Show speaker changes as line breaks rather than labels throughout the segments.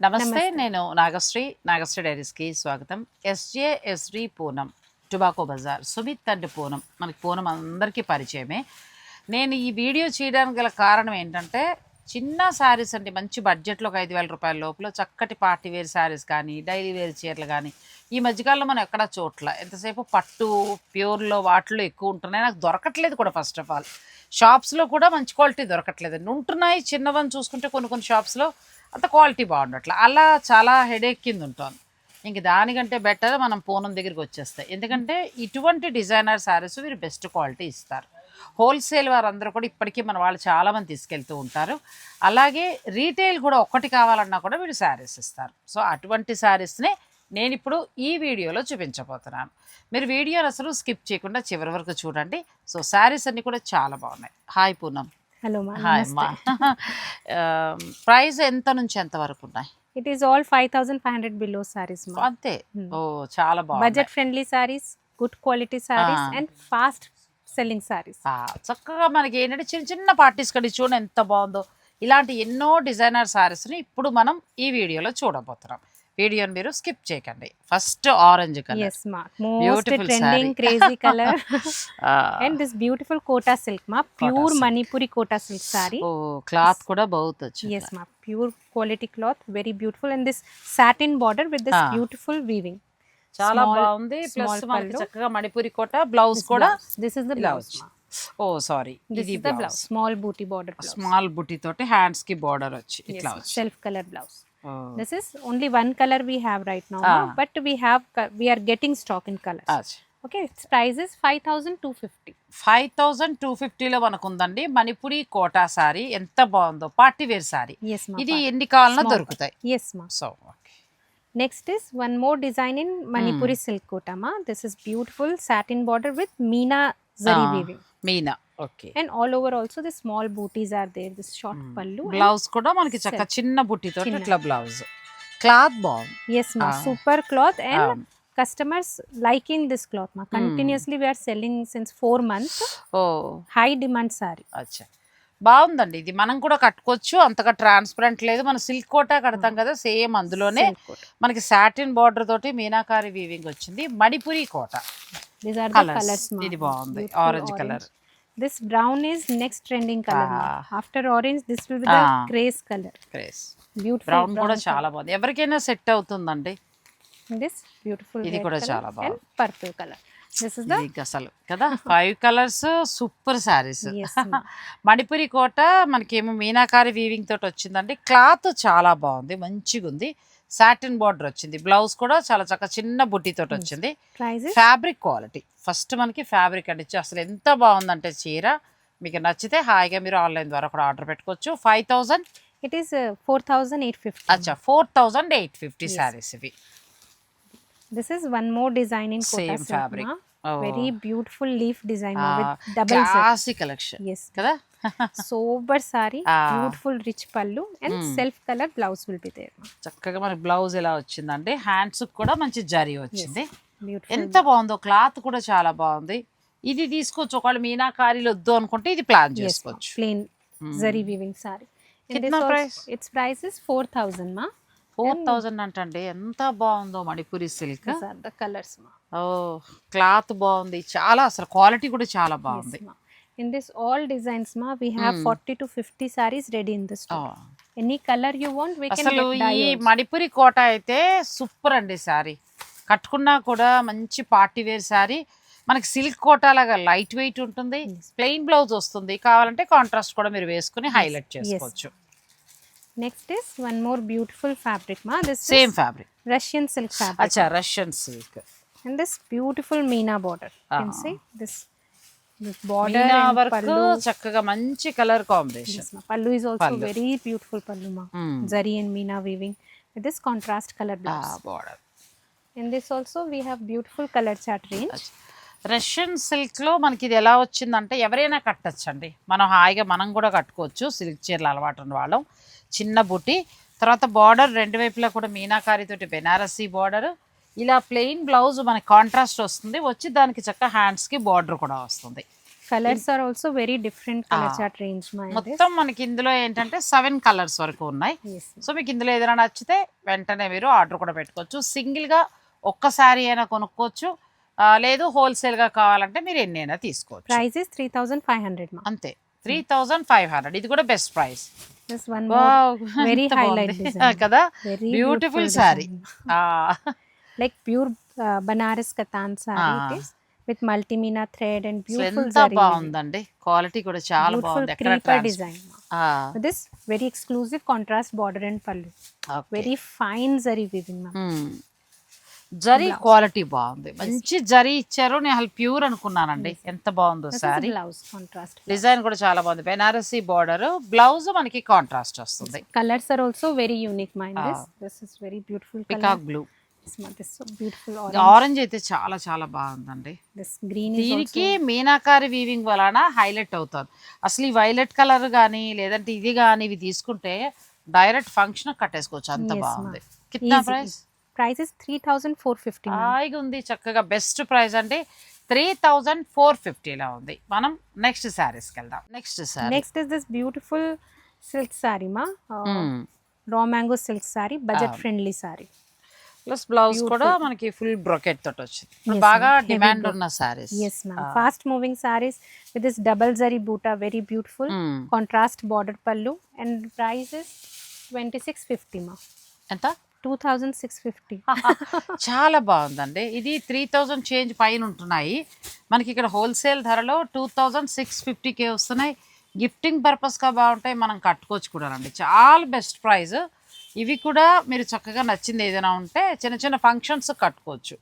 నమస్తే నేను నాగశ్రీ నాగశ్రీ డైరీస్కి స్వాగతం. S J S D Poonam tobacco Bazar Sumit and Poonam. మనకి పూనం అందరికీ పరిచయమే. నేను ఈ వీడియో చేయడానికి గల కారణం ఏంటంటే చిన్న శారీస్ అండి మంచి బడ్జెట్లో ఒక ఐదు వేల రూపాయల లోపల చక్కటి పార్టీ వేర్ శారీస్ కానీ డైలీ వేర్ చీరలు కానీ ఈ మధ్యకాలంలో మనం ఎక్కడ చోట్ల ఎంతసేపు పట్టు ప్యూర్లో వాటిలో ఎక్కువ ఉంటున్నాయి. నాకు దొరకట్లేదు కూడా ఫస్ట్ ఆఫ్ ఆల్ షాప్స్లో కూడా మంచి క్వాలిటీ దొరకట్లేదు. ఉంటున్నాయి చిన్నవని చూసుకుంటే కొన్ని కొన్ని షాప్స్లో అంత క్వాలిటీ బాగుండట్లే. అలా చాలా హెడేక్ కింద ఉంటుంది. ఇంక దానికంటే బెటర్ మనం పూనం దగ్గరికి వచ్చేస్తాయి. ఎందుకంటే ఇటువంటి డిజైనర్ శారీస్ మీరు బెస్ట్ క్వాలిటీ ఇస్తారు. హోల్సేల్ వారందరూ కూడా ఇప్పటికీ మన వాళ్ళు చాలామంది తీసుకెళ్తూ ఉంటారు. అలాగే రీటైల్ కూడా ఒక్కటి కావాలన్నా కూడా వీళ్ళు శారీస్ ఇస్తారు. సో అటువంటి శారీస్ని నేను ఇప్పుడు ఈ వీడియోలో చూపించబోతున్నాను. మీరు వీడియోని అసలు స్కిప్ చేయకుండా చివరి వరకు చూడండి. సో శారీస్ అన్నీ కూడా చాలా బాగున్నాయి. హాయ్ పూనం
హలో
హాయ్ అమ్మా. ప్రైస్ ఎంత నుంచి ఎంత వరకు ఉన్నాయి?
It is all five thousand five hundred below saris
అంతే?
Hmm.
ఓ చాలా బాగుంది
budget friendly saris good quality saris. And fast selling saris
చక్కగా మనకి ఏంటంటే చిన్న చిన్న పార్టీస్ కడి చూడండి ఎంత బాగుందో. ఇలాంటి ఎన్నో డిజైనర్ సారీస్ని ఇప్పుడు మనం ఈ వీడియోలో చూడబోతున్నాం. వీడియోని మీరు స్కిప్ చేయకండి. First orange colour.
Yes ma'am most
Beautiful
trending
saree.
Crazy colour and this beautiful Kota silk ma'am pure. Manipuri Kota silk sari
oh cloth కూడా బహుత్ వచ్చింది.
Yes ma'am pure quality cloth very beautiful and this satin border with this
Ah.
Beautiful weaving
చాలా బాగుంది. Plus మనకి. చక్కగా Manipuri Kota blouse కూడా
this is the blouse
oh sari
this
ఇది
is the blouse small buti border
small butti తోటి హ్యాండ్స్కి border వచ్చి ఇట్లా వచ్చి
self colour blouse. This is only one color we have right now,
Ah.
but we have we are getting stock in colors. Okay, its price is five thousand two fifty.
Five thousand two ఫిఫ్టీలో మనకు ఉందండి Manipuri quota sorry ఎంత బాగుందో party wear sorry. ఇది ఎన్ని
Small
దొరుకుతాయి
Yes, ma'am.
So
Next is one more design in Manipuri
Hmm.
silk kota, ma. This is beautiful satin border with Meena zari
Ah.
weaving,
Meena okay
and all over also the small booties are there. This short pallu. and-
blouse కూడా మనకి చక్క. చిన్న బుట్టితో. ఇట్లా blouse cloth బాగుంది
Yes, ma.
Ah.
Super cloth and
Ah.
customers liking this cloth, ma. Continuously we are selling since four months.
ఓ
High demand saree.
అచ్చా బాగుందండి ఇది మనం కూడా కట్టుకోవచ్చు అంతగా ట్రాన్స్పరెంట్ లేదు మనం సిల్క్ కోటా కడతాం కదా సేమ్ అందులోనే. మనకి సాటిన్ బార్డర్ తోటి మీనాకారి వీవింగ్ వచ్చింది మణిపురి కోట
These are
Colours.
the colors. ma.
ఇది బాగుంది
Beautiful
orange colour
This brown is next trending color. ma.
Ah.
After orange, this will be the
Ah.
grace color.
Grace
Beautiful
brown కూడా చాలా బాగుంది ఎవరికైనా set అవుతుందండి.
This beautiful
ఇది కూడా చాలా బాగుంది.
the
ఇది అసలు కదా five colours super saris. Manipuri Kota మనకేమో మీనాకారి వీవింగ్ తోటి వచ్చిందండి క్లాత్ చాలా బాగుంది మంచిగా ఉంది సాటిన్ బార్డర్ వచ్చింది బ్లౌజ్ కూడా చాలా చక్కగా చిన్న బుట్టి తోటి వచ్చింది ఫ్యాబ్రిక్ క్వాలిటీ ఫస్ట్ మనకి ఫ్యాబ్రిక్ అండి అసలు ఎంత బాగుందంటే చీర మీకు నచ్చితే హాయిగా మీరు ఆన్లైన్ ద్వారా కూడా ఆర్డర్ పెట్టుకోవచ్చు ఫైవ్ థౌజండ్
4850.
అచ్చా four thousand eight fifty saris ఇవి
This is one more design in kota
Same
silk.
fabric.
ma.
Oh.
Very beautiful leaf design ma, with double zip.
Classy collection. కదా
super sari beautiful rich pallu and self colour blouse will
చక్కగా మనకి blouse ఎలా వచ్చిందండి hands కూడా మంచి జరి వచ్చింది. ఎంత బాగుందో క్లాత్ కూడా చాలా బాగుంది. ఇది తీసుకోవచ్చు ఒకవేళ మీనాకారీలు వద్దు అనుకుంటే ఇది ప్లాన్ చేసుకోవచ్చు.
Plain
zari
weaving sari.
It's
price is four thousand ma'am
four thousand అంటే ఎంత బాగుందో మణిపురి సిల్క్
కలర్స్
ఓ క్లాత్ బాగుంది. చాలా అసలు క్వాలిటీ కూడా చాలా బాగుంది.
In this all designs ma, we have 40 to 50 sarees ready in store. Color you want, we can
అసలు ఈ. మణిపురి కోట అయితే సూపర్ అండి శారీ కట్టుకున్నా కూడా మంచి పార్టీ వేర్ శారీ మనకి సిల్క్ కోట లాగా లైట్ వెయిట్ ఉంటుంది ప్లెయిన్ బ్లౌజ్ వస్తుంది కావాలంటే కాంట్రాస్ట్ కూడా మీరు వేసుకుని హైలైట్ చేసుకోవచ్చు
Next is one more beautiful fabric ma. This
same fabric
Russian silk fabric.
అచ్చా Russian silk
And this beautiful Meena border. You can
Ah. Work చక్కగా మంచి colour combination
pallu is also
very
beautiful pallu ma'am Meena weaving with this contrast colour
border
in this also we have beautiful colour చాటరీ
Russian సిల్క్లో మనకి ఇది ఎలా వచ్చిందంటే ఎవరైనా కట్టచ్చండి. మనం హాయిగా మనం కూడా కట్టుకోవచ్చు సిల్క్ చీరల అలవాటు వాళ్ళం. చిన్న బుటి. తర్వాత బార్డర్ రెండు వైపులా కూడా మీనాకారి తోటి బెనారసీ బార్డర్ ఇలా ప్లెయిన్ బ్లౌజ్ మనకి కాంట్రాస్ట్ వస్తుంది. వచ్చి దానికి చక్క హ్యాండ్స్కి బార్డర్ కూడా వస్తుంది.
Color
Ah.
chart range, ma. in this.
మొత్తం మనకి ఇందులో ఏంటంటే సెవెన్ కలర్స్ వరకు ఉన్నాయి. సో మీకు ఇందులో ఏదైనా నచ్చితే వెంటనే మీరు ఆర్డర్ కూడా పెట్టుకోవచ్చు. సింగిల్గా ఒక్క శారీ అయినా కొనుక్కోవచ్చు. లేదు హోల్సేల్గా కావాలంటే మీరు ఎన్ని అయినా తీసుకోవచ్చు.
Price is 3500, ma.
అంతే. త్రీ థౌజండ్ ఫైవ్ హండ్రెడ్ ఇది కూడా బెస్ట్ ప్రైస్
design.
కదా? Beautiful
beautiful like pure Banaras katan saris with మల్టీమీనా
thread
and beautiful
బాగుందండి. క్వాలిటీ కూడా చాలా
design this very exclusive contrast
border
and pallu very fine zari
weaving zari quality బాగుంది. మంచి జరి ఇచ్చారు. నేను అసలు ప్యూర్ అనుకున్నానండి. ఎంత బాగుందో
సారీ. బ్లౌజ్ కాంట్రాస్ట్
డిజైన్ కూడా చాలా బాగుంది. బెనారసి బార్డర్ బ్లౌజ్ మనకి కాంట్రాస్ట్ వస్తుంది.
Colours are very unique mind
beautiful blue
Orange.
Orange అయితే చాలా చాలా బాగుందండి
is
దీనికి మీనాకారి వీవింగ్ వలన హైలైట్ అవుతుంది అసలు ఈ వైలెట్ కలర్ కానీ లేదంటే ఇది కానీ ఇవి తీసుకుంటే డైరెక్ట్ ఫంక్షన్ కట్టేసుకోవచ్చు అంత బాగుంది. Price
is 3450, ma'am.
హాయిగా ఉంది చక్కగా బెస్ట్ ప్రైస్ అంటే త్రీ థౌజండ్ ఫోర్ ఫిఫ్టీలో ఉంది మనం నెక్స్ట్ శారీస్కి వెళ్దాం next sari
is this beautiful silk saree, ma. Uh,
Hmm.
raw mango silk saree, budget friendly saree.
Plus blouse కూడా మనకి ఫుల్ బ్రొకెట్ తోటి వచ్చింది. బాగా డిమాండ్ ఉన్న saris
Yes, ma'am. Fast moving sarees with this double zari buta, very beautiful.
Hmm.
Contrast border pallu. And price is 2650, ma.
ఎంత?
2650.
చాలా బాగుందండి. ఇది త్రీ థౌజండ్ చేంజ్ పైన ఉంటున్నాయి. మనకి ఇక్కడ హోల్సేల్ ధరలో టూ థౌజండ్ సిక్స్ ఫిఫ్టీకే వస్తున్నాయి. గిఫ్టింగ్ పర్పస్గా బాగుంటాయి. మనం కట్టుకోవచ్చు కూడా అండి చాలా బెస్ట్ ప్రైస్ ఇవి కూడా మీరు చక్కగా నచ్చింది ఏదైనా ఉంటే చిన్న చిన్న ఫంక్షన్స్ కట్టుకోవచ్చు.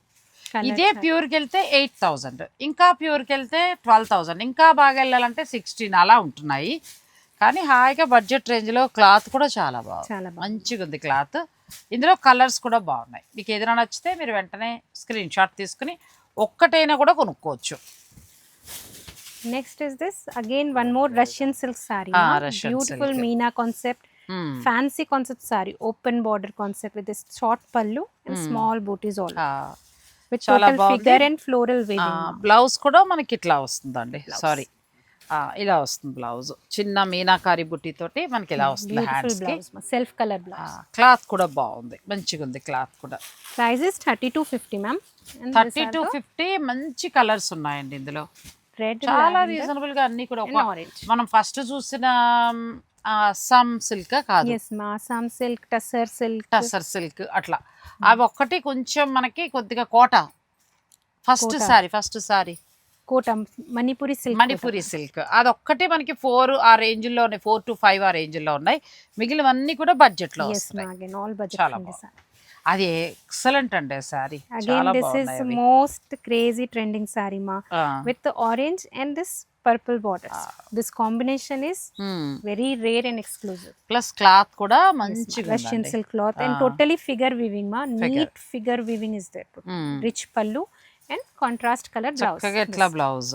ఇదే ప్యూర్కి వెళ్తే ఎయిట్ థౌజండ్ ఇంకా ప్యూర్కి వెళ్తే ట్వెల్వ్ థౌజండ్ ఇంకా బాగా వెళ్ళాలంటే సిక్స్టీన్ అలా ఉంటున్నాయి. కానీ హాయిగా బడ్జెట్ రేంజ్లో క్లాత్ కూడా చాలా బాగుంది. మంచిగా ఉంది క్లాత్ ఇందులో కలర్స్ కూడా బాగున్నాయి. మీకు ఏదైనా నచ్చితే మీరు వెంటనే స్క్రీన్ షాట్ తీసుకుని ఒక్కటైనా కూడా కొనుక్కోవచ్చు.
Next is this. Again one more Russian silk saree.
Ah,
ma.
Russian
fancy concept saree
open
border
concept
with
short
pallu and small
butis
all floral
blouse కూడా మనకి ఇట్లా వస్తుందండి. సారీ ఇలా వస్తుంది బ్లౌజ్ చిన్న మీనాకారి బుట్టి తోటి మనకి ఇలా వస్తుంది
సెల్ఫ్ కలర్ బ్లౌజ్
క్లాత్ కూడా బాగుంది. మంచిగా ఉంది క్లాత్ కూడా.
Price thirty two fifty ma'am
thirty two fifty మంచి కలర్స్ ఉన్నాయండి ఇందులో. చాలా రీజనబుల్గా అన్ని కూడా మనం ఫస్ట్ చూసిన సమ్ సిల్క్ కాదు
Yes, ma. Some silk, tussar silk.
Tussar silk అట్లా అవి ఒక్కటి కొంచెం మనకి కొద్దిగా Kota first
Kota.
Saree first saree
Kota, Manipuri silk.
Manipuri silk అదొక్కటి మనకి ఫోర్ ఆ రేంజ్లోనే ఫోర్ టు ఫైవ్ ఆ రేంజ్లో ఉన్నాయి మిగిలినవన్నీ కూడా
బడ్జెట్లో
చాలా. అది ఎక్సలెంట్ అండి సారీ
Again,
చాలా
this is
బాగున్నాయి అవి.
most crazy trending saree, ma.
ఆ,
purple border this combination
is
very rare and exclusive
plus cloth కూడా మంచి
Russian silk cloth and totally figure weaving మా neat
figure
weaving is there rich pallu and
contrast colour blouse blouse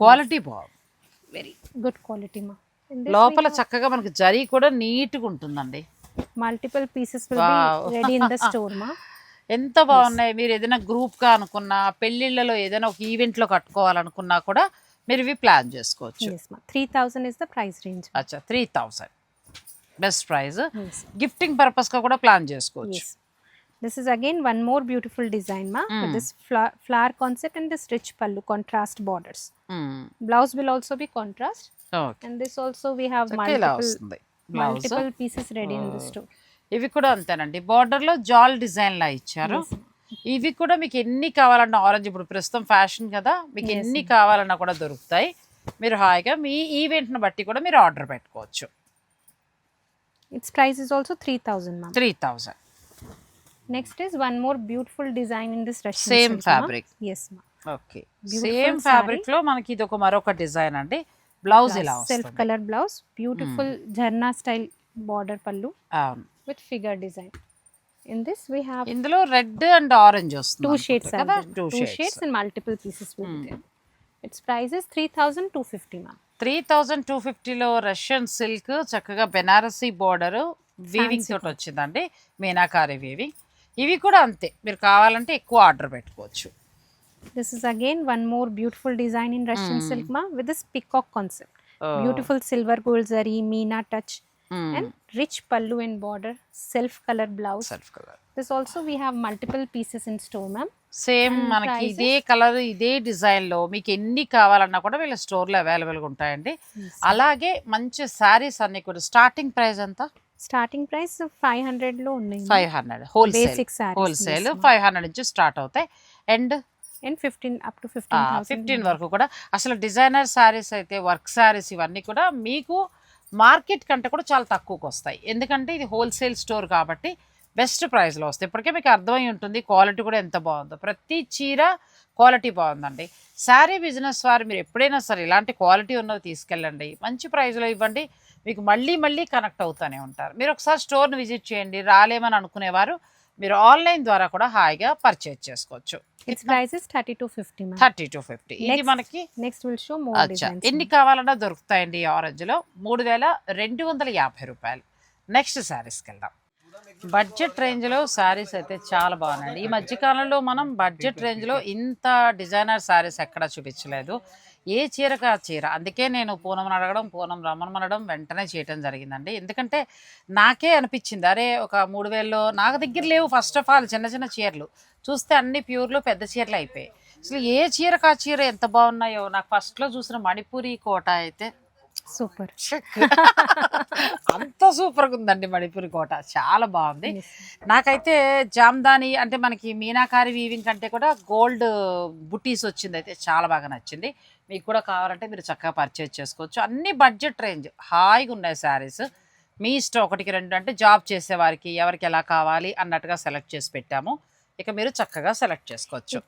quality
very good quality మా
లోపల చక్కగా మనకి జరీ కూడా నీట్గా ఉంటుందండి. Multiple
pieces ready in the store మా
ఎంత బాగున్నాయి మీరు ఏదైనా గ్రూప్గా అనుకున్నా పెళ్ళిళ్ళలో ఏదైనా ఒక ఈవెంట్లో కట్టుకోవాలనుకున్నా కూడా మీరు ఇవి ప్లాన్ చేసుకోవచ్చు
ma. 3000 is the price range.
అచ్చా three thousand best price. Gifting పర్పస్గా కూడా ప్లాన్ చేసుకోవచ్చు
Yes. This is again one more beautiful design, ma. With this fla- flower concept and this rich pallu contrast borders. Blouse will also be contrast,
okay
and this also we have
ఇలా
multiple
ఇవి కూడా అంతేనండి. బార్డర్లో జాల్ design లా ఇచ్చారు ఇవి కూడా మీకు ఎన్ని కావాలన్నా ఆరెంజ్ ఇప్పుడు ప్రస్తుతం ఫ్యాషన్ కదా మీకు ఎన్ని కావాలన్నా కూడా దొరుకుతాయి. మీరు హాయిగా మీ ఈవెంట్ను బట్టి కూడా మీరు ఆర్డర్ పెట్టుకోవచ్చు.
Its price is also
three thousand
three thousand next is one more beautiful
design
in this
same
fabric yes
okay same ఫ్యాబ్రిక్లో మనకి ఇది ఒక మరొక డిజైన్ అండి. బ్లౌజ్ ఇలా self
colour blouse beautiful జర్నా style border pallu
అవును.
With figure design. In this we have
ఇందులో red and orange వస్తుంది
two shades
అనుకుంటా
are
కదా
there.
Two
two
shades
shades and multiple pieces will be there. Its price is 3250 ma'am.
Three thousand two ఫిఫ్టీలో Russian silk చక్కగా Banarasi border weaving తోటి వచ్చిందండి meenakari weaving ఇవి కూడా అంతే మీరు కావాలంటే ఎక్కువ ఆర్డర్ పెట్టుకోవచ్చు
This is again one more beautiful design in Russian
Hmm.
silk ma with this peacock concept.
Oh.
Beautiful silver gold zari, meena touch,
Hmm.
And rich pallu and border, self color blouse.
Self colour
This also we have multiple pieces in store, ma'am.
Same
And
మనకి
prices?
ఇదే colour ఇదే డిజైన్లో మీకు ఎన్ని కావాలన్నా కూడా వీళ్ళ స్టోర్లో అవైలబుల్గా ఉంటాయండి అలాగే మంచి శారీస్ అన్ని కూడా స్టార్టింగ్ ప్రైస్ ఎంత
Starting price 500 లో ఉన్నాయి.
Five hundred wholesale wholesale. Five hundred నుంచి స్టార్ట్ అవుతాయి and
and 15 up to 15,000.
Fifteen వరకు కూడా అసలు డిజైనర్ శారీస్ అయితే వర్క్ శారీస్ ఇవన్నీ కూడా మీకు మార్కెట్ కంటే కూడా చాలా తక్కువకు వస్తాయి. ఎందుకంటే ఇది హోల్సేల్ స్టోర్ కాబట్టి బెస్ట్ ప్రైస్లో వస్తాయి. ఇప్పటికే మీకు అర్థమై ఉంటుంది క్వాలిటీ కూడా ఎంత బాగుందో. ప్రతి చీర క్వాలిటీ బాగుందండి. శారీ బిజినెస్ వారు మీరు ఎప్పుడైనా సరే ఇలాంటి క్వాలిటీ ఉన్నది తీసుకెళ్ళండి. మంచి ప్రైస్లో ఇవ్వండి. మీకు మళ్ళీ మళ్ళీ కనెక్ట్ అవుతూనే ఉంటారు. మీరు ఒకసారి స్టోర్ని విజిట్ చేయండి. రాలేమని అనుకునేవారు. మీరు ఆన్లైన్ ద్వారా కూడా హాయిగా పర్చేజ్ చేసుకోవచ్చు.
Its price is 30 to 50 ma'am.
Thirty to fifty. ఇది
Next,
మనకి అచ్చా.
designs.
ఎన్ని. కావాలన్నా దొరుకుతాయండి ఈ ఆరెంజ్లో. మూడు వేల రెండు వందల యాభై రూపాయలు. నెక్స్ట్ శారీస్కి వెళ్దాం. బడ్జెట్ రేంజ్లో శారీస్ అయితే చాలా బాగున్నాయండి. ఈ మధ్యకాలంలో మనం బడ్జెట్ రేంజ్లో ఇంత డిజైనర్ శారీస్ ఎక్కడా చూపించలేదు. ఏ చీరకు ఆ చీర? అందుకే నేను పూనం అడగడం పూనం రమ్మనడం వెంటనే చేయటం జరిగిందండి. ఎందుకంటే నాకే అనిపించింది అరే ఒక మూడు వేల్లో నాకు దగ్గర లేవు ఫస్ట్ ఆఫ్ ఆల్ చిన్న చిన్న చీరలు. చూస్తే అన్ని ప్యూర్లో పెద్ద చీరలు అయిపోయాయి. అసలు ఏ చీరకు ఆ చీర ఎంత బాగున్నాయో నాకు ఫస్ట్లో చూసిన మణిపూరి కోట అయితే
Super.
అంత సూపర్గా ఉందండి మణిపూరి కోట. చాలా బాగుంది. నాకైతే జామ్దాని అంటే మనకి మీనాకారి వీవింగ్ కంటే కూడా గోల్డ్ బుటీస్ వచ్చింది అయితే చాలా బాగా నచ్చింది. మీకు కూడా కావాలంటే మీరు చక్కగా పర్చేజ్ చేసుకోవచ్చు. అన్ని బడ్జెట్ రేంజ్ హాయిగా ఉన్నాయి శారీస్ మీ ఇష్టం ఒకటికి రెండు అంటే జాబ్ చేసేవారికి ఎవరికి ఎలా కావాలి అన్నట్టుగా సెలెక్ట్ చేసి పెట్టాము. ఇక మీరు చక్కగా సెలెక్ట్ చేసుకోవచ్చు.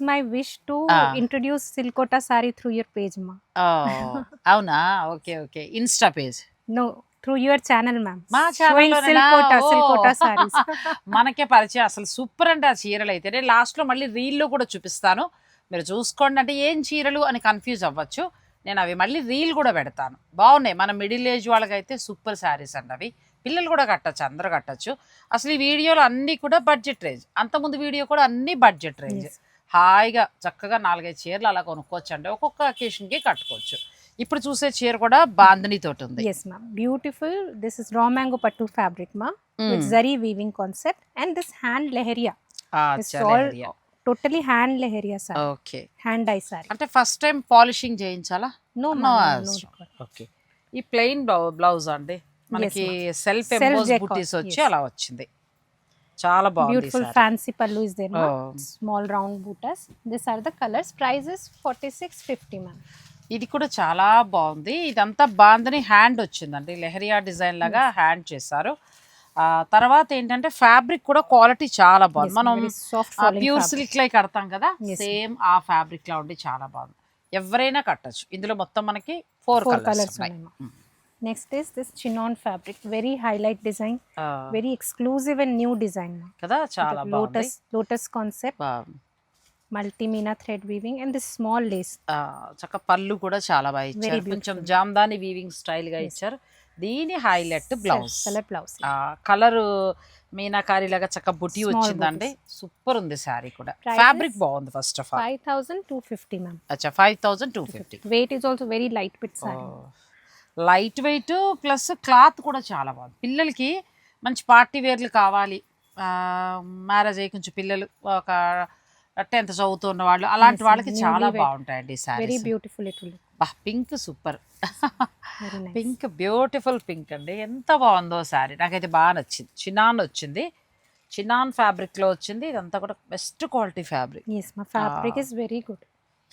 My wish to
Ah.
introduce Silkota sari through your page, ma.
ఓ, అవునా? Okay okay. Insta page
No, through your channel, ma'am.
మా
sarees.
మనకే పరిచయం. అసలు సూపర్ అంటే ఆ చీరలు అయితే నేను లాస్ట్లో మళ్ళీ రీల్లో కూడా చూపిస్తాను. మీరు చూసుకోండి అంటే ఏం చీరలు అని కన్ఫ్యూజ్ అవ్వచ్చు నేను అవి మళ్ళీ రీల్ కూడా పెడతాను బాగున్నాయి మన మిడిల్ ఏజ్ వాళ్ళకైతే సూపర్ శారీస్ అండి అవి పిల్లలు కూడా కట్టచ్చు అందరూ కట్టచ్చు అసలు ఈ వీడియోలో అన్నీ కూడా బడ్జెట్ రేంజ్ అంతకుముందు వీడియో కూడా అన్నీ బడ్జెట్ రేంజ్. హాయిగా చక్కగా నాలుగైదు చీరలు అలా కొనుక్కోవచ్చు అండి ఒక్కొక్క అకేషన్కి కట్టుకోవచ్చు ఇప్పుడు చూసే చీర కూడా బాందిని తోటి ఉంది
Yes, ma'am. Beautiful. This is raw mango pattu fabric, ma. With
Mm.
zari weaving concept. And this totally hand leheriya sir.
Okay.
Hand I sir.
అంటే first time polishing చేయించాలా?
No no
okay. ఈ plain blouse అండి. మనకి self
emboss
బుటీస్ వచ్చి అలా వచ్చింది. చాలా బాగుంది
beautiful fancy pallu is
there
small round butis this are the colours price is 4650 ma'am
ఇది కూడా చాలా బాగుంది. ఇదంతా బాగుందని హ్యాండ్ వచ్చిందండి. లెహరియా డిజైన్ లాగా హ్యాండ్ చేశారు. తర్వాత ఏంటంటే ఫ్యాబ్రిక్ కూడా క్వాలిటీ చాలా బాగుంది. మనం ప్యూర్ సిల్క్ లై కడతాం కదా సేమ్ ఆ ఫ్యాబ్రిక్ లా ఉండి చాలా బాగుంది. ఎవరైనా కట్టచ్చు. ఇందులో మొత్తం మనకి four colours
next is this chinon fabric very
highlight
design very exclusive and new design
కదా చాలా lotus
lotus concept మల్టీమీనా thread weaving and this small
lace చక్క పళ్ళు కూడా చాలా బాగా ఇచ్చారు. కొంచెం జామ్దాని వీవింగ్ స్టైల్గా ఇచ్చారు. దీని highlight blouse.
blouse
colour meenakari లాగా చక్క బుటీ వచ్చిందండి. సూపర్ ఉంది శారీ కూడా? ఫ్యాబ్రిక్ బాగుంది ఫస్ట్ ఆఫ్ ఆల్
5250 ma'am.
అచ్చా five thousand two fifty
is also very light bit saree.
Light weight plus cloth కూడా చాలా బాగుంది. పిల్లలకి మంచి పార్టీ వేర్లు కావాలి. మ్యారేజ్ అయ్యి కొంచెం పిల్లలు ఒక టెన్త్ చదువుతున్న వాళ్ళు అలాంటి వాళ్ళకి చాలా. బాగుంటాయండి
very
sarees
beautiful
pink super. Pink beautiful pink అండి. ఎంత బాగుందో శారీ. నాకైతే బాగా నచ్చింది. చినాన్ వచ్చింది. చినాన్ ఫ్యాబ్రిక్లో వచ్చింది. ఇదంతా కూడా best quality fabric. Ah.
is very good.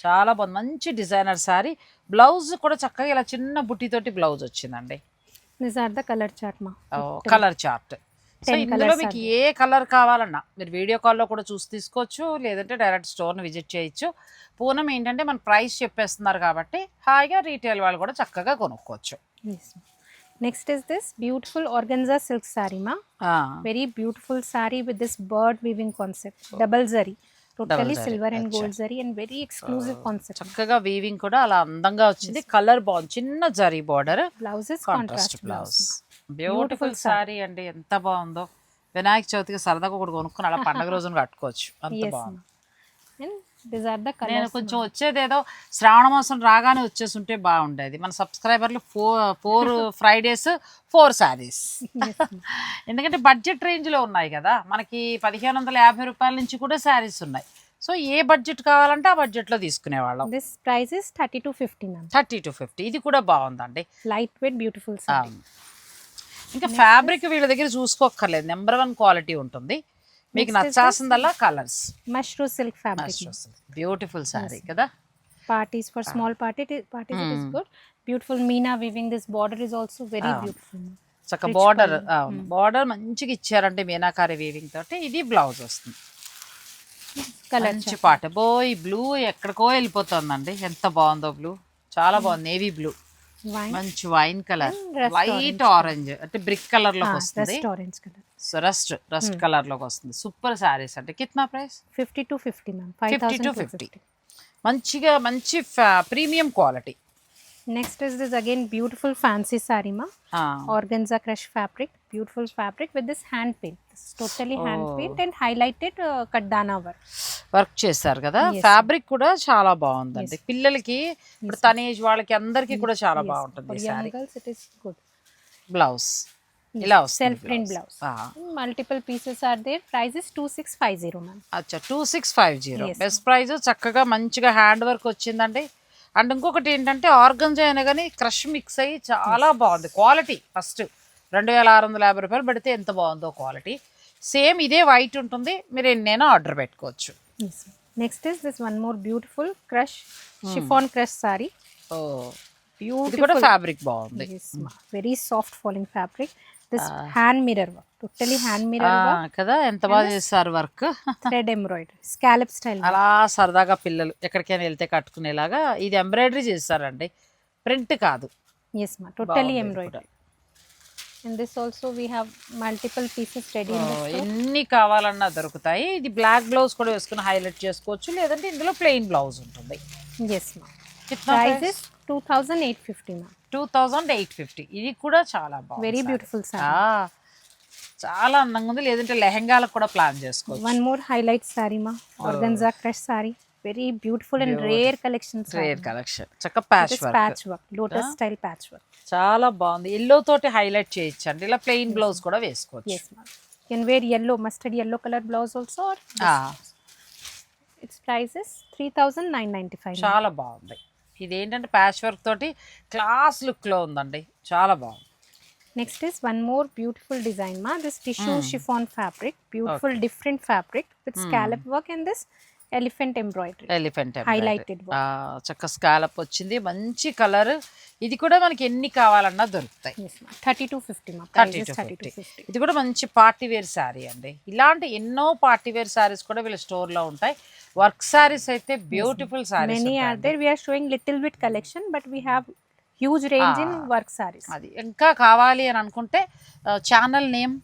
చాలా బాగుంది. మంచి డిజైనర్ శారీ. బ్లౌజ్ కూడా చక్కగా ఇలా చిన్న బుట్టితోటి బ్లౌజ్ వచ్చిందండి.
Color chart ma
colour chart. ఇందులో మీకు ఏ కలర్ కావాలన్నా మీరు వీడియో కాల్లో కూడా చూసి తీసుకోవచ్చు లేదంటే డైరెక్ట్ స్టోర్ను విజిట్ చేయొచ్చు. పూనం ఏంటంటే మన ప్రైస్ చెప్పేస్తున్నారు కాబట్టి హాయిగా రీటైల్ వాళ్ళు కూడా చక్కగా కొనుక్కోవచ్చు.
Next is this beautiful
organza
silk saree మా very beautiful saree with this bird weaving concept
double
zari totally
silver
and gold zari and very exclusive concept
చక్కగా వీవింగ్ కూడా అలా అందంగా వచ్చింది. కలర్ బాగుంది చిన్న zari border
blouse is
contrast blouse beautiful saree అండి. ఎంత బాగుందో. వినాయక చవితికి సరదాగా ఒకటి కొనుక్కుని అలా పండగ రోజున కట్టుకోవచ్చు. అంత బాగుంది. నేను. కొంచెం వచ్చేది ఏదో శ్రావణ మాసం రాగానే వచ్చేసి ఉంటే బాగుండేది. మన సబ్స్క్రైబర్లు four four Fridays four sarees. ఎందుకంటే బడ్జెట్ రేంజ్లో ఉన్నాయి కదా. మనకి పదిహేను వందల యాభై రూపాయల నుంచి కూడా శారీస్ ఉన్నాయి. సో ఏ బడ్జెట్ కావాలంటే ఆ బడ్జెట్లో తీసుకునేవాళ్ళం.
This price is 30 to 50, ma'am.
Thirty to fifty. ఇది కూడా బాగుందండి.
Lightweight, beautiful
ఆ,
saree.
ఇంకా ఫ్యాబ్రిక్ వీళ్ళ దగ్గర చూసుకోక్కర్లేదు. నెంబర్ వన్ క్వాలిటీ ఉంటుంది. మీకు నచ్చాల్సిందల్లా colours
mashru silk fabric
beautiful saree కదా?
Parties
for
small party parties beautiful meena weaving this border is
also
very beautiful
చక్క బార్డర్ బోర్డర్ మంచిగా ఇచ్చారంటే మీనాకారి వీవింగ్ తోటి ఇది బ్లౌజ్ వస్తుంది.
కలర్
పాట. బోయ్ బ్లూ ఎక్కడికో వెళ్ళిపోతుందండి. ఎంత బాగుందో బ్లూ చాలా బాగుంది. నేవీ బ్లూ మంచి వైన్ కలర్ వైట్ ఆరెంజ్ అంటే బ్రిక్ కలర్లోకి
Ah,
వస్తుంది. సో రస్ట్ రస్ట్ కలర్లోకి వస్తుంది సూపర్ శారీస్ అంటే కిतना ప్రైస్
50 to 50, ma'am.
50 to
5,250.
50. మంచిగా మంచి premium quality
again beautiful fancy saree, ma. Organza crush fabric. Beautiful fabric with this hand paint. This is totally hand
Oh.
paint and highlighted uh, kaddana work.
Work చేశారు కదా. Fabric కూడా చాలా బాగుందండి. పిల్లలకి ఇప్పుడు తన ఏజ్ వాళ్ళకి అందరికి కూడా చాలా బాగుంటుంది. బ్లౌజ్ ఇలా
Self print blouse. Multiple pieces are there. Price is 2650, ma'am.
అచ్చా two six five zero. Best price చక్కగా మంచిగా హ్యాండ్ వర్క్ వచ్చిందండి. అండ్ ఇంకొకటి ఏంటంటే ఆర్గన్స్ అయినా కానీ క్రష్ మిక్స్ అయ్యి చాలా బాగుంది. క్వాలిటీ ఫస్ట్ రెండు వేల ఆరు వందల యాభై రూపాయలు పెడితే ఎంత బాగుందో క్వాలిటీ సేమ్ ఇదే వైట్ ఉంటుంది. మీరు ఎన్నైనా ఆర్డర్ పెట్టుకోవచ్చు.
Yes. ma'am. Next is this one more beautiful crush
Hmm.
chiffon crush saree.
ఓ. కూడా ఫ్యాబ్రిక్ బాగుంది
Yes, ma'am. Very soft falling fabric. This hand mirror work. Totally hand mirror
ఆ,
work.
కదా ఎంత బాగా చేస్తారు work
Thread embroidery. Scallop style.
అలా సరదాగా పిల్లలు ఎక్కడికైనా వెళ్తే కట్టుకునేలాగా ఇది ఎంబ్రాయిడరీ చేస్తారండి ప్రింట్ కాదు
Yes, ma'am. Totally
బాగుంది
and this also we have
multiple
pieces ready
ఎన్ని కావాలన్నా దొరుకుతాయి. ఇది బ్లాక్ బ్లౌజ్ కూడా వేసుకుని హైలైట్ చేసుకోవచ్చు. లేదంటే ఇందులో ప్లెయిన్ బ్లౌజ్ ఉంటుంది.
ఎస్ మా టూ థౌజండ్ ఎయిట్ ఫిఫ్టీ మా
టూ థౌజండ్ ఎయిట్ ఫిఫ్టీ ఇది కూడా చాలా
వెరీ బ్యూటిఫుల్
సారీ చాలా అందంగా ఉంది. లేదంటే లెహంగాలకు కూడా ప్లాన్ చేసుకోవచ్చు.
వన్ మోర్ హైలైట్ సారీ మా organza crush saree very beautiful and rare collection
rare collection patch work
lotus style patch work
చాలా బాగుంది. ఎల్లో తోటి హైలైట్ చేయొచ్చు అండి ఇలా ప్లెయిన్ బ్లౌజ్ కూడా వేసుకోవచ్చు.
Yes ma'am can wear yellow mustard yellow colour blouse also are its
prices
three thousand nine ninety five
చాలా బాగుంది. ఇది ఏంటంటే ప్యాచ్ వర్క్ తోటి క్లాస్ లుక్లో ఉందండి. చాలా బాగుంది.
Next is one more beautiful design మా this
tissue
chiffon fabric beautiful different fabric with scallop work and this elephant embroidery.
Elephant
highlighted
చక్కగా స్కాలప్ వచ్చింది. మంచి కలర్. ఇది కూడా మనకి ఎన్ని కావాలన్నా దొరుకుతాయి. Thirty two fifty
thirty two
ఇది కూడా మంచి పార్టీ వేర్ శారీ అండి. ఇలాంటి ఎన్నో పార్టీ వేర్ శారీస్ కూడా వీళ్ళ స్టోర్లో ఉంటాయి. వర్క్ శారీస్ అయితే beautiful sarees
many are there we are showing little bit collection but we have huge range
in
work sarees
అది. ఇంకా కావాలి అని అనుకుంటే channel name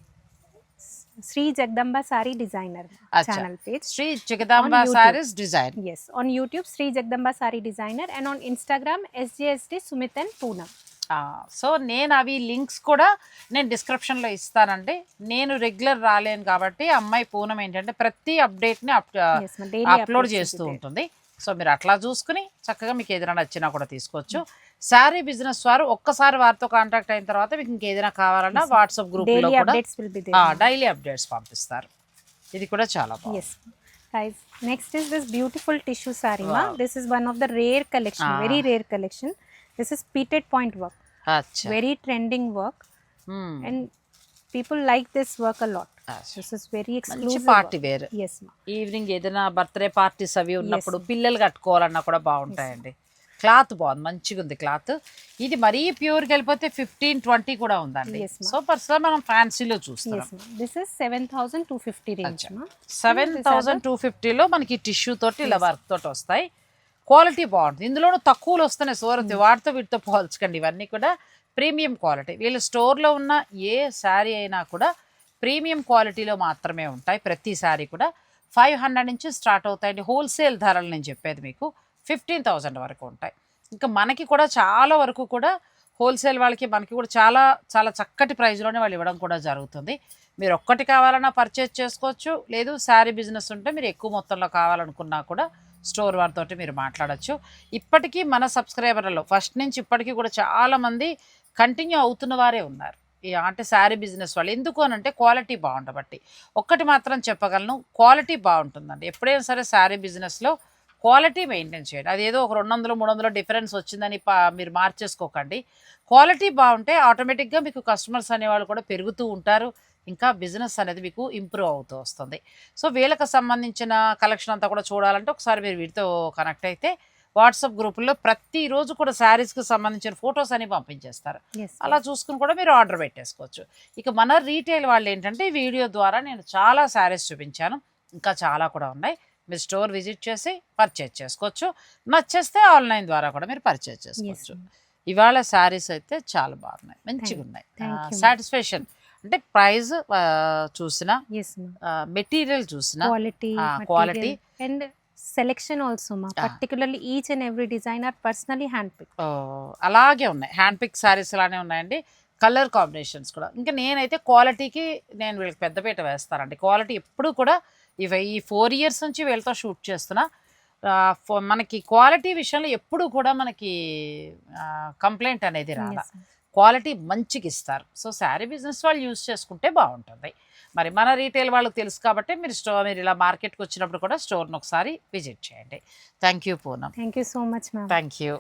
Shri Jagadamba saree
designer
channel page
Shri Jagadamba sarees
designs on YouTube Shri Jagadamba saree designer and on Instagram SGSD Sumit and Poonam
so నేను అవి links కూడా నేను డిస్క్రిప్షన్లో ఇస్తానండి. నేను రెగ్యులర్ రాలేను కాబట్టి అమ్మాయి పూనం ఏంటంటే ప్రతి అప్డేట్ని
అప్
అప్లోడ్ చేస్తూ ఉంటుంది. సో మీరు అట్లా చూసుకుని చక్కగా మీకు ఏదైనా నచ్చినా కూడా తీసుకోవచ్చు. సారీ బిజినెస్ వారు ఒక్కసారి వారితో కాంటాక్ట్ అయిన తర్వాత మీకు ఇంకేదైనా కావాలన్నా వాట్సాప్
గ్రూప్
డైలీ అప్డేట్స్ పంపిస్తారు. ఇది కూడా చాలా
next is this beautiful tissue saree మా this
is
one of the
rare
collection very rare collection this is pitted
point
work very trending
work
and
people
like
this
work a lot
evening ఏదైనా birthday parties అవి ఉన్నప్పుడు పిల్లలు కట్టుకోవాలన్నా కూడా బాగుంటాయండి. Cloth బాగుంది మంచిగా ఉంది క్లాత్. ఇది మరీ ప్యూర్కి వెళ్ళిపోతే ఫిఫ్టీన్ ట్వంటీ కూడా ఉందండి. సో పర్సనల్ మనం ఫ్యాన్సీలో చూస్తాం.
This is 7250 range, ma.
Seven thousand two ఫిఫ్టీలో మనకి టిష్యూ తోటి ఇలా వర్క్ తోటి వస్తాయి. క్వాలిటీ బాగుంటుంది. ఇందులోనూ తక్కువలో వస్తున్నాయి సూరత్ వాటితో వీటితో పోల్చకండి. ఇవన్నీ కూడా ప్రీమియం క్వాలిటీ వీళ్ళ స్టోర్లో ఉన్న ఏ శారీ అయినా కూడా ప్రీమియం క్వాలిటీలో మాత్రమే ఉంటాయి. ప్రతి శారీ కూడా ఫైవ్ హండ్రెడ్ నుంచి స్టార్ట్ అవుతాయండి. హోల్సేల్ ధరలు నేను చెప్పేది మీకు. ఫిఫ్టీన్ థౌజండ్ వరకు ఉంటాయి. ఇంకా మనకి కూడా చాలా వరకు కూడా హోల్సేల్ వాళ్ళకి మనకి కూడా చాలా చాలా చక్కటి ప్రైస్లోనే వాళ్ళు ఇవ్వడం కూడా జరుగుతుంది. మీరు ఒక్కటి కావాలన్నా పర్చేజ్ చేసుకోవచ్చు. లేదు శారీ బిజినెస్ ఉంటే మీరు ఎక్కువ మొత్తంలో కావాలనుకున్నా కూడా స్టోర్ వారితో మీరు మాట్లాడొచ్చు. ఇప్పటికీ మన సబ్స్క్రైబర్లలో ఫస్ట్ నుంచి ఇప్పటికీ కూడా చాలామంది కంటిన్యూ అవుతున్న వారే ఉన్నారు. ఈ అంటే శారీ బిజినెస్ వాళ్ళు. ఎందుకు అని అంటే క్వాలిటీ బాగుండబట్టి. ఒక్కటి మాత్రం చెప్పగలను క్వాలిటీ బాగుంటుందండి. ఎప్పుడైనా సరే శారీ బిజినెస్లో క్వాలిటీ మెయింటైన్ చేయండి. అది ఏదో ఒక రెండు వందలు మూడు వందలు డిఫరెన్స్ వచ్చిందని పా మీరు మార్చేసుకోకండి. క్వాలిటీ బాగుంటే ఆటోమేటిక్గా మీకు కస్టమర్స్ అనేవాళ్ళు కూడా పెరుగుతూ ఉంటారు. ఇంకా బిజినెస్ అనేది మీకు ఇంప్రూవ్ అవుతూ వస్తుంది. సో వీళ్ళకి సంబంధించిన కలెక్షన్ అంతా కూడా చూడాలంటే ఒకసారి మీరు వీటితో కనెక్ట్ అయితే వాట్సాప్ గ్రూపుల్లో ప్రతిరోజు కూడా శారీస్కి సంబంధించిన ఫొటోస్ అని పంపించేస్తారు. అలా చూసుకుని కూడా మీరు ఆర్డర్ పెట్టేసుకోవచ్చు. ఇక మన రీటైల్ వాళ్ళు ఏంటంటే వీడియో ద్వారా నేను చాలా శారీస్ చూపించాను. ఇంకా చాలా కూడా ఉన్నాయి. మీరు స్టోర్ విజిట్ చేసి పర్చేజ్ చేసుకోవచ్చు. నచ్చేస్తే ఆన్లైన్ ద్వారా కూడా మీరు పర్చేజ్ చేసుకోవచ్చు. ఇవాళ శారీస్ అయితే చాలా బాగున్నాయి. మంచిగా ఉన్నాయి. సాటిస్ఫాక్షన్ అంటే ప్రైస్ చూసిన మెటీరియల్ చూసిన
క్వాలిటీ. అండ్ సెలెక్షన్ ఆల్సో మా. Particularly each and every designer personally hand pick
అలాగే ఉన్నాయి. హ్యాండ్ పిక్ శారీస్ లానే ఉన్నాయండి. కలర్ కాంబినేషన్స్ కూడా. ఇంకా నేనైతే క్వాలిటీకి నేను వీళ్ళకి పెద్దపీట వేస్తానండి. క్వాలిటీ ఎప్పుడు కూడా ఇవి ఈ ఫోర్ ఇయర్స్ నుంచి వీళ్ళతో షూట్ చేస్తున్నా. మనకి క్వాలిటీ విషయంలో ఎప్పుడు కూడా మనకి కంప్లైంట్ అనేది రాదా క్వాలిటీ మంచిగా ఇస్తారు. సో శారీ బిజినెస్ వాళ్ళు యూజ్ చేసుకుంటే బాగుంటుంది. మరి మన రీటైల్ వాళ్ళకి తెలుసు కాబట్టి మీరు స్టోర్ మీరు ఇలా మార్కెట్కి వచ్చినప్పుడు కూడా స్టోర్ని ఒకసారి విజిట్ చేయండి. Thank you Poonam
thank you so much ma'am
thank you